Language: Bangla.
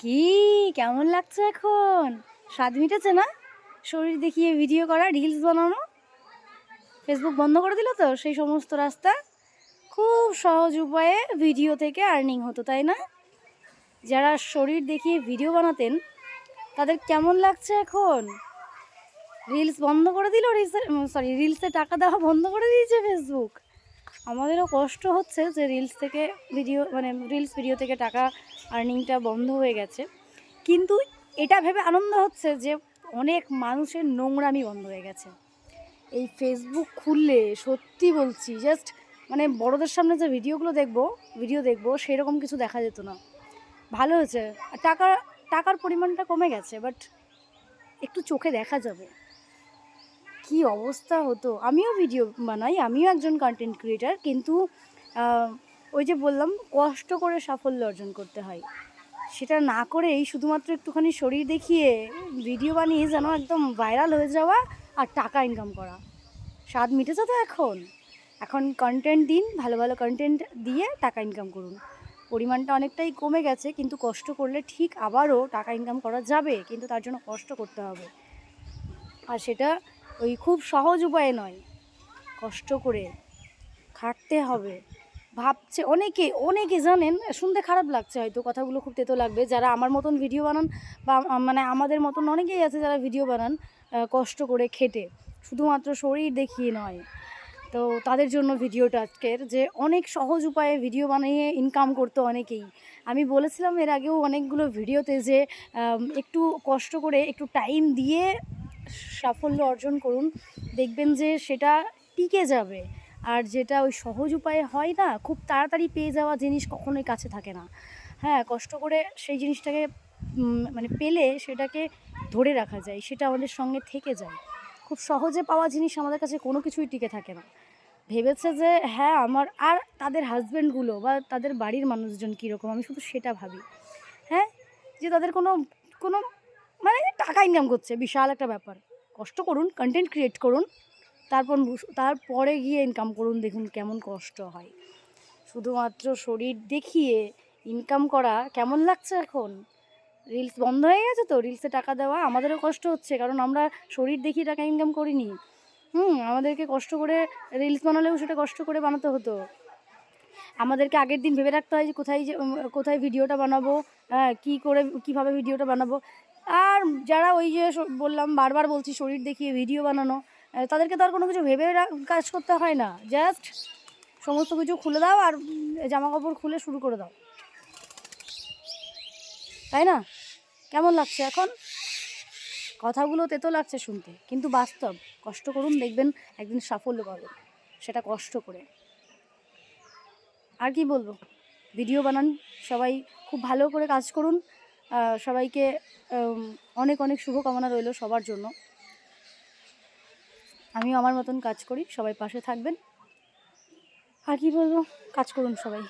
কি? কেমন লাগছে এখন? স্বাদ মিটেছে না? শরীর দেখিয়ে ভিডিও করা রিলস বানানো? ফেসবুক বন্ধ করে দিল তো? সেই সমস্ত রাস্তা? খুব সহজ উপায়ে ভিডিও থেকে আর্নিং হতো, তাই না? যারা শরীর দেখিয়ে ভিডিও বানাতেন, তাদের কেমন লাগছে এখন? রিলস বন্ধ করে দিল রিলসে সরি রিলসে টাকা দেওয়া বন্ধ করে দিয়েছে ফেসবুক আমাদেরও কষ্ট হচ্ছে যে রিলস থেকে ভিডিও মানে রিলস ভিডিও থেকে টাকা আর্নিংটা বন্ধ হয়ে গেছে। কিন্তু এটা ভেবে আনন্দ হচ্ছে যে অনেক মানুষের নোংরামি বন্ধ হয়ে গেছে। এই ফেসবুক খুললে সত্যি বলছি জাস্ট মানে বড়দের সামনে যে ভিডিওগুলো দেখব ভিডিও দেখব, সেরকম কিছু দেখা যেত না। ভালো হয়েছে। টাকা, টাকার পরিমাণটা কমে গেছে বাট একটু চোখে দেখা যাবে। কি অবস্থা হতো? আমিও ভিডিও বানাই, আমিও একজন কন্টেন্ট ক্রিয়েটার কিন্তু ওই যে বললাম, কষ্ট করে সাফল্য অর্জন করতে হয়। সেটা না করেই শুধুমাত্র একটুখানি শরীর দেখিয়ে ভিডিও বানিয়ে যেন একদম ভাইরাল হয়ে যাওয়া আর টাকা ইনকাম করা। স্বাদ মিটেছে তো এখন। এখন কন্টেন্ট দিন, ভালো ভালো কন্টেন্ট দিয়ে টাকা ইনকাম করুন। পরিমাণটা অনেকটাই কমে গেছে, কিন্তু কষ্ট করলে ঠিক আবারও টাকা ইনকাম করা যাবে, কিন্তু তার জন্য কষ্ট করতে হবে। আর সেটা ওই খুব সহজ উপায়ে নয়। কষ্ট করে খাটতে হবে। ভাবছে অনেকে অনেকে জানেন, শুনতে খারাপ লাগছে হয়তো, কথাগুলো খুব তেতো লাগবে। যারা আমার মতন ভিডিও বানান বা মানে আমাদের মতন অনেকেই আছে যারা ভিডিও বানান কষ্ট করে খেটে। শুধুমাত্র শরীর দেখিয়ে নয়। তো তাদের জন্য ভিডিওটা আজকের, যে অনেক সহজ উপায়ে ভিডিও বানিয়ে ইনকাম করতো অনেকেই। আমি বলেছিলাম এর আগেও অনেকগুলো ভিডিওতে যে একটু কষ্ট করে একটু টাইম দিয়ে সাফল্য অর্জন করুন, দেখবেন যে সেটা টিকে যাবে। আর যেটা ওই সহজ উপায়ে হয় না, খুব তাড়াতাড়ি পেয়ে যাওয়া জিনিস কখনোই কাছে থাকে না। হ্যাঁ কষ্ট করে সেই জিনিসটাকে মানে পেলে সেটাকে ধরে রাখা যায়, সেটা আমাদের সঙ্গে থেকে যায়। খুব সহজে পাওয়া জিনিস আমাদের কাছে কোনো কিছুই টিকে থাকে না। ভেবেছে যে হ্যাঁ আমার, আর তাদের হাজব্যান্ডগুলো বা তাদের বাড়ির মানুষজন কীরকম? আমি শুধু সেটা ভাবি। হ্যাঁ যে তাদের কোনো কোনো মানে টাকা ইনকাম করছে, বিশাল একটা ব্যাপার। কষ্ট করুন কন্টেন্ট ক্রিয়েট করুন, তারপর তারপরে গিয়ে ইনকাম করুন, দেখুন কেমন কষ্ট হয়। শুধুমাত্র শরীর দেখিয়ে ইনকাম করা কেমন লাগছে এখন? রিলস বন্ধ হয়ে গেছে তো রিলসে টাকা দেওয়া আমাদেরও কষ্ট হচ্ছে, কারণ আমরা শরীর দেখিয়ে টাকা ইনকাম করিনি। হুম, আমাদেরকে কষ্ট করে রিলস বানালেও সেটা কষ্ট করে বানাতে হতো। আমাদেরকে আগের দিন ভেবে রাখতে হয় যে কোথায় যে কোথায় ভিডিওটা বানাবো হ্যাঁ কী করে, কীভাবে ভিডিওটা বানাবো। আর যারা ওই যে বললাম, বারবার বলছি শরীর দেখিয়ে ভিডিও বানানো তাদেরকে তো আর কোনো কিছু ভেবে কাজ করতে হয় না। জাস্ট সমস্ত কিছু খুলে দাও আর জামা কাপড় খুলে শুরু করে দাও। তাই না? কেমন লাগছে এখন? কথাগুলো তেতো লাগছে শুনতে, কিন্তু বাস্তব। কষ্ট করুন, দেখবেন একদিন সাফল্য পাবেন। সেটা কষ্ট করে। আর কি বলব? ভিডিও বানান, সবাই খুব ভালো করে কাজ করুন। সবাইকে অনেক অনেক শুভকামনা রইল সবার জন্য। আমিও আমার মতন কাজ করি, সবাই পাশে থাকবেন। আর কি বলব? কাজ করুন সবাই।